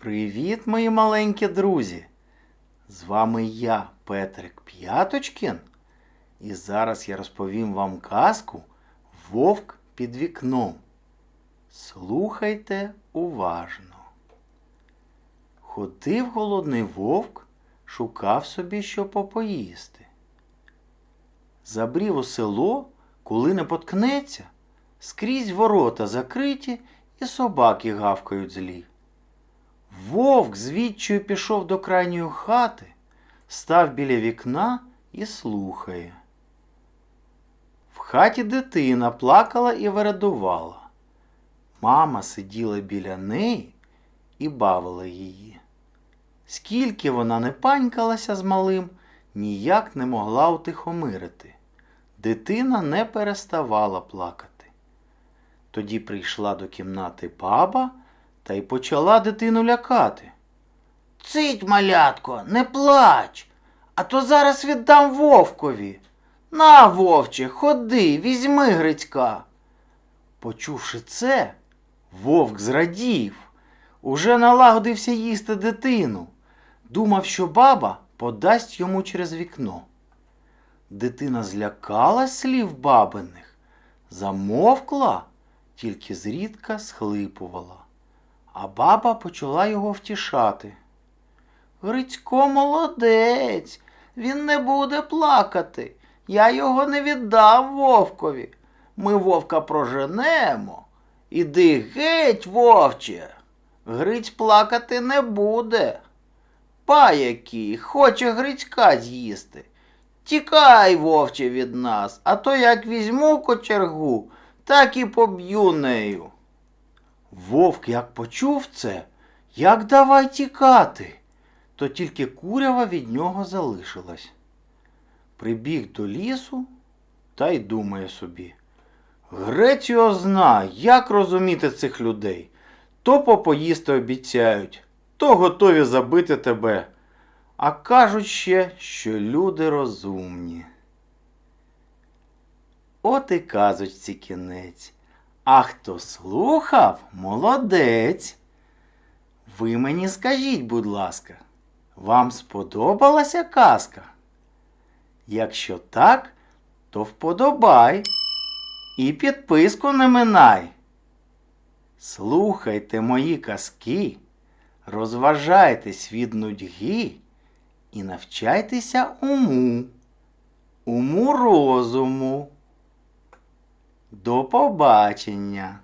Привіт, мої маленькі друзі! З вами я, Петрик П'яточкін, і зараз я розповім вам казку Вовк під вікном. Слухайте уважно. Ходив голодний вовк, шукав собі, що попоїсти. Забрів у село, коли не поткнеться, скрізь ворота закриті і собаки гавкають злі. Вовк звідчою пішов до крайньої хати, став біля вікна і слухає. В хаті дитина плакала і вередувала. Мама сиділа біля неї і бавила її. Скільки вона не панькалася з малим, ніяк не могла утихомирити. Дитина не переставала плакати. Тоді прийшла до кімнати баба та й почала дитину лякати. Цить, малятко, не плач, а то зараз віддам вовкові. На, вовче, ходи, візьми Грицька. Почувши це, вовк зрадів, уже налагодився їсти дитину. Думав, що баба подасть йому через вікно. Дитина злякалась слів бабиних, замовкла, тільки зрідка схлипувала. А баба почала його втішати. Грицько молодець, він не буде плакати. Я його не віддам вовкові. Ми вовка проженемо. Іди геть, вовче. Гриць плакати не буде. Па який, хоче Грицька з'їсти. Тікай, вовче, від нас, а то як візьму кочергу, так і поб'ю нею. Вовк як почув це, як давай тікати, то тільки курява від нього залишилась. Прибіг до лісу та й думає собі. Грець зна, як розуміти цих людей. То попоїсти обіцяють, то готові забити тебе, а кажуть ще, що люди розумні. От і казочці кінець. А хто слухав, молодець. Ви мені скажіть, будь ласка, вам сподобалася казка? Якщо так, то вподобай і підписку не минай. Слухайте мої казки, розважайтесь від нудьги і навчайтеся уму, уму розуму. До побачення!